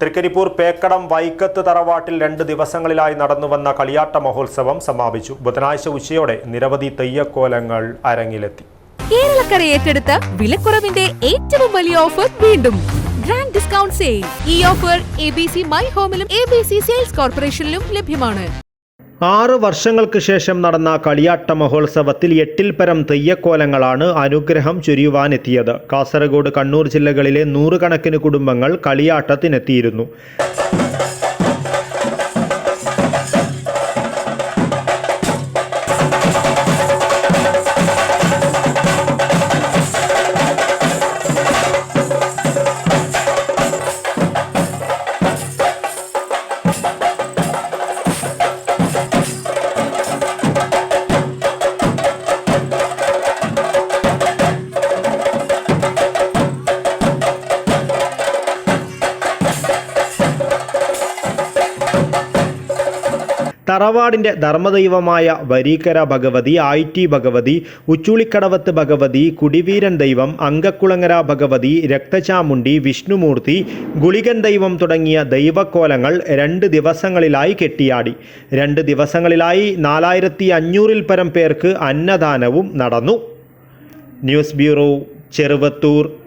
തൃക്കരിപ്പൂർ പേക്കടം വൈക്കത്ത് തറവാട്ടിൽ രണ്ട് ദിവസങ്ങളിലായി നടന്നുവന്ന കളിയാട്ട മഹോത്സവം സമാപിച്ചു. ബുധനാഴ്ച ഉച്ചയോടെ നിരവധി തെയ്യക്കോലങ്ങൾ അരങ്ങിലെത്തി. കേരളക്കര ഏറ്റെടുത്ത വിലക്കുറവിന്റെ ഏറ്റവും വലിയ ഓഫർ വീണ്ടും. ഗ്രാൻഡ് ഡിസ്കൗണ്ട് സെയിൽ ഈ offer A B C my ഹോമിലും A B C sales കോർപ്പറേഷനിലും ലഭ്യമാണ്. ആറ് വർഷങ്ങൾക്ക് ശേഷം നടന്ന കളിയാട്ട മഹോത്സവത്തിൽ എട്ടിൽ പരം തെയ്യക്കോലങ്ങളാണ് അനുഗ്രഹം ചൊരിയുവാനെത്തിയത്. കാസർഗോഡ് കണ്ണൂർ ജില്ലകളിലെ നൂറുകണക്കിന് കുടുംബങ്ങൾ കളിയാട്ടത്തിനെത്തിയിരുന്നു. തറവാടിന്റെ ധർമ്മദൈവമായ വരീക്കര ഭഗവതി ഐ ടി ഭഗവതി ഉച്ചുളിക്കടവത്ത് ഭഗവതി കുടിവീരൻ ദൈവം അങ്കക്കുളങ്ങര ഭഗവതി രക്തചാമുണ്ടി വിഷ്ണുമൂർത്തി ഗുളികൻ ദൈവം തുടങ്ങിയ ദൈവക്കോലങ്ങൾ രണ്ട് ദിവസങ്ങളിലായി കെട്ടിയാടി. രണ്ട് ദിവസങ്ങളിലായി നാലായിരത്തി അഞ്ഞൂറിൽ പരം പേർക്ക് അന്നദാനവും നടന്നു. News bureau Cheruvathur.